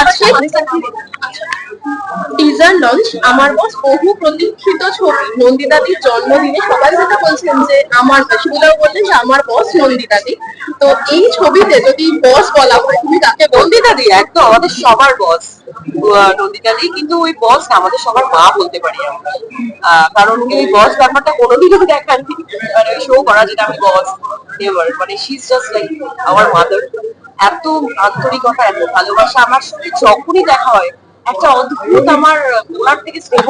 আজকে teaser launch আমার বস বহু প্রতীক্ষিত ছবি, নন্দিতাদির জন্মদিনে সবাই যেটা বলছেন যে আমার বললেন যে আমার বস নন্দিতাদি। তো এই ছবিতে যদি বস বলা হয়, তুমি কাকে বলবে? নন্দিতা দি একদম, আমাদের সবার বস নন্দিতা দি কিন্তু ওই বস আমাদের সবার মা বলতে পারি আমরা। কারণ ওই বস ব্যাপারটা কোনোদিনও দেখাননি মানে শো করা যেটা আমি বস নেভার মানে she is just like our mother এত আন্তরিকতা, এত ভালোবাসা আমার সাথে যখনই দেখা হয়, একটা অদ্ভুত আমার ওনার থেকে স্নেহ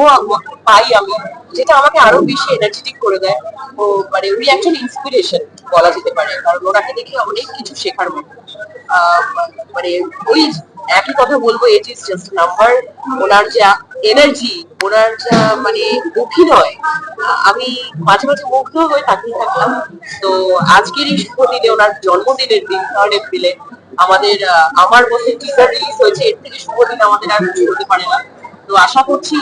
পাই আমি, যেটা আমাকে আরও বেশি এনার্জেটিক করে দেয়। ও মানে উনি একজন ইন্সপিরেশন বলা যেতে পারে, কারণ ওনাকে দেখে অনেক কিছু শেখার মতো। মানে ওই একই কথা বলব এজ ইজ জাস্ট নাম্বার ওনার যে এনার্জি ওনার মানে অভিনয় আমি মাঝে মাঝে মুগ্ধ হয়ে তাকিয়ে থাকলাম তো আজকের এই শুভ দিনে ওনার জন্মদিনের দিন থার্ড এপ্রিলে আমাদের আমার বসে টিজার রিলিজ হয়েছে, এর থেকে শুভ দিন আমাদের আর কিছু হতে পারে না। তো আশা করছি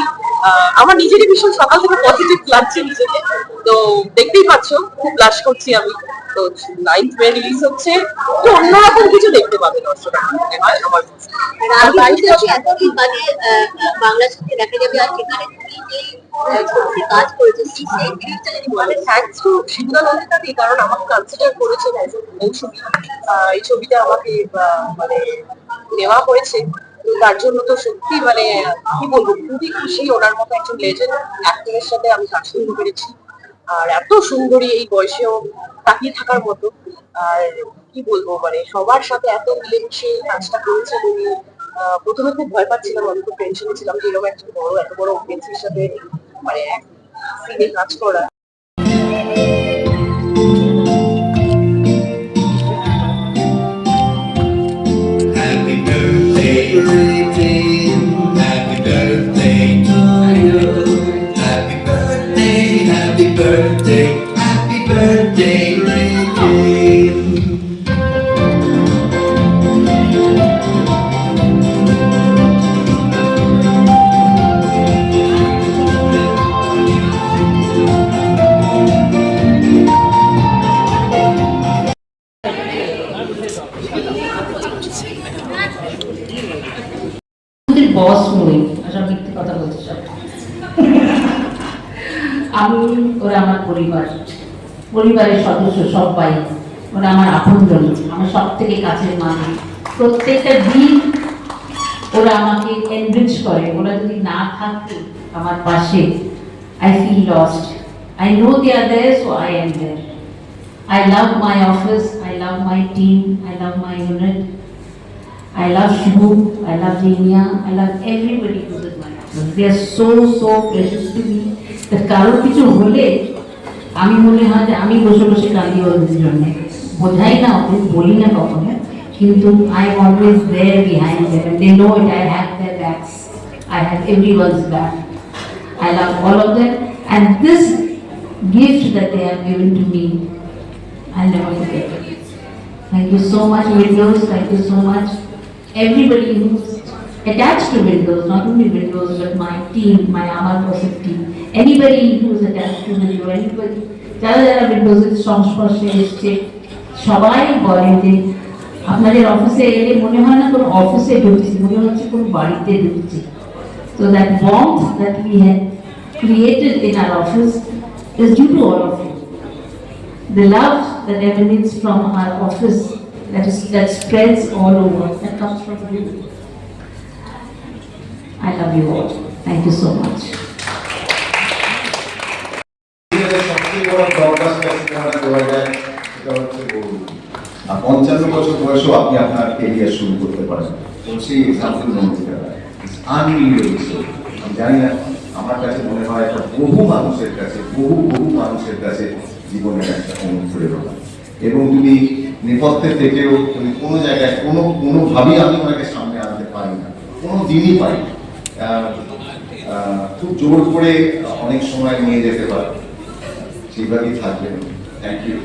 আমার নিজেরই ভীষণ সকাল থেকে পজিটিভ লাগছে নিজেকে। তো দেখতেই পাচ্ছ, খুব ব্লাশ করছি আমি। তো নাইন্থ মে রিলিজ হচ্ছে। তো অন্যরকম কিছু দেখতে পাবে দর্শকরা মনে হয় আমার এতদিন বাংলা ছবিতে দেখা যাবে আর সেখানে তুমি কাজ করেছ মানে বলেন থ্যাঙ্কস টু শিবুদা নন্দিতাদি কারণ আমাকে কনসিডার করেছেন অ্যাজ এ মৌসুমি আহ, এই ছবিটা আমাকে মানে নেওয়া হয়েছে। তার জন্য তো সত্যি মানে কি বলব খুবই খুশি ওনার মতো একজন লেজেন্ড অ্যাক্টরের সাথে আমি কাজ করতে পেরেছি। আর এত সুন্দরী এই বয়সেও তাকিয়ে থাকার মতো। আর কি বলব মানে সবার সাথে এত মিলেমিশে কাজটা করেছেন উনি প্রথমে খুব ভয় পাচ্ছিলাম আমি খুব টেনশনে ছিলাম যে এরকম একটা বড় এত বড় অডিয়েন্সের সাথে মানে এক সিনে কাজ করা। Happy birthday, আমি ওরা আমার পরিবার পরিবারের সদস্য সবাই ওরা আমার আপনজন আমার সব থেকে কাছের মানুষ প্রত্যেকটা দিন ওরা আমাকে এনরিচ করে ওরা যদি না থাকে আমার পাশে I feel lost I know they are there so I am there I love my office, I love my team, I love my unit. I love Shibu, I love Jenia, I love everybody who's in my office. They are so, so precious to. that কারোর কিছু হলে আমি মনে হয় যে আমি বসে বসে কাঁদি ওদের জন্য বোঝাই না ওদের বলি না কখনো কিন্তু I am always there behind them they know it I have their backs I have everyone's back I love all of them and this gift that they have given to me I'll never forget it. Thank you so much, Windows. Thank you so much. Everybody who's attached to Windows, not only Windows, but my team, my Amar Process team. Anybody who's attached to Windows, anybody, যারা যারা উইন্ডোজের সংস্পর্শে এসছে সবাই বলে যে আপনাদের অফিসে এলে মনে হয় না কোনো অফিসে ঢুকছি মনে হচ্ছে কোনো বাড়িতে ঢুকছি So that warmth that we had created in our office is due to all of you the love that emanates from our office that is that spreads all over that comes from you I love you all. Thank you so much. পঞ্চান্ন বছর বয়সেও আপনি আপনার career শুরু করতে পারেন। আমি জানি না, আমার কাছে মনে হয় বহু মানুষের কাছে, বহু বহু মানুষের কাছে জীবনের একটা অনুপ্রেরণা। এবং তুমি নেপথ্যে থেকেও তুমি কোনো জায়গায় কোনো, কোনোভাবেই আমি ওনাকে সামনে আনতে পারি না। কোনো দিনই পারি না। খুব জোর করে অনেক সময় নিয়ে যেতে পারে। সেইভাবেই থাকবেন থ্যাংক ইউ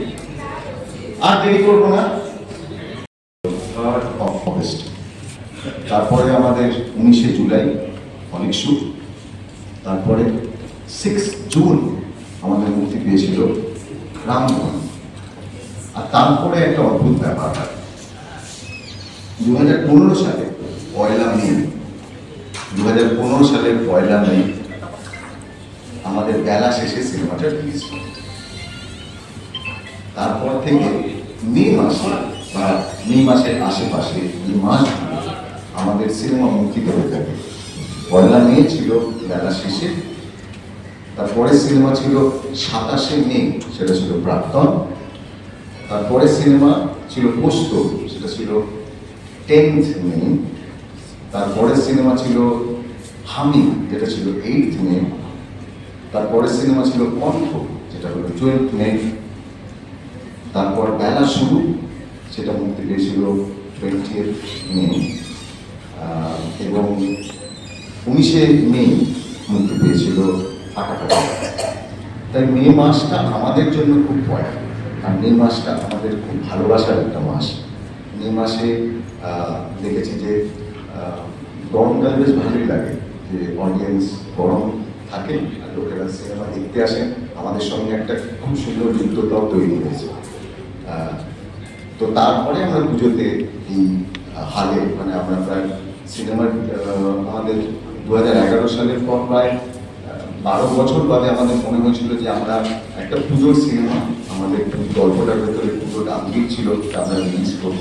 আর দেরি করব না। তারপরে আমাদের উনিশে জুলাই, অনেক শুট তারপরে সিক্স জুন আমাদের মুক্তি পেয়েছিল রামধন। আর তারপরে একটা অদ্ভুত ব্যাপার। দু হাজার পনেরো সালে পয়লা মে। দু হাজার পনেরো সালের পয়লা মে আমাদের বেলা শেষে সিনেমাটা রিলিজ তারপর থেকে মে মাসে বা মে মাসের আশেপাশে এই মাস আমাদের সিনেমা মুক্তি হয়ে থাকে পয়লা মে ছিল বেলা শেষে। তারপরে সিনেমা ছিল সাতাশে মে, সেটা ছিল প্রাক্তন। তারপরে সিনেমা ছিল পোস্ত, সেটা ছিল টেন্থ মে। তারপরে সিনেমা ছিল হামি, যেটা ছিল এইট মে। তারপরে সিনেমা ছিল কণ্ঠ, যেটা হলো টুয়েলভ মে। তারপর বেলা শুরু, সেটা মুক্তি পেয়েছিল টোয়েন্টি মে। এবং উনিশে মে মুক্তি পেয়েছিল তাই মে মাসটা আমাদের জন্য খুব পয়া আর মে মাসটা আমাদের খুব ভালোবাসার একটা মাস। মে মাসে দেখেছি যে গরমকাল বেশ ভালোই লাগে যে অডিয়েন্স গরম থাকে আর লোকেরা সিনেমা দেখতে আসেন। আমাদের সঙ্গে একটা খুব সুন্দর যুক্ততাও তৈরি হয়েছে। তো তারপরে আমরা পুজোতে এই হালে মানে আমরা প্রায় সিনেমার আমাদের দু হাজার এগারো সালের পর প্রায় বারো বছর বাদে আমাদের মনে হয়েছিল যে আমরা একটা পুজোর সিনেমা আমাদের গল্পটার ভেতরে পুজোটা আঙ্গিক ছিল আমরা রিলিজ করব।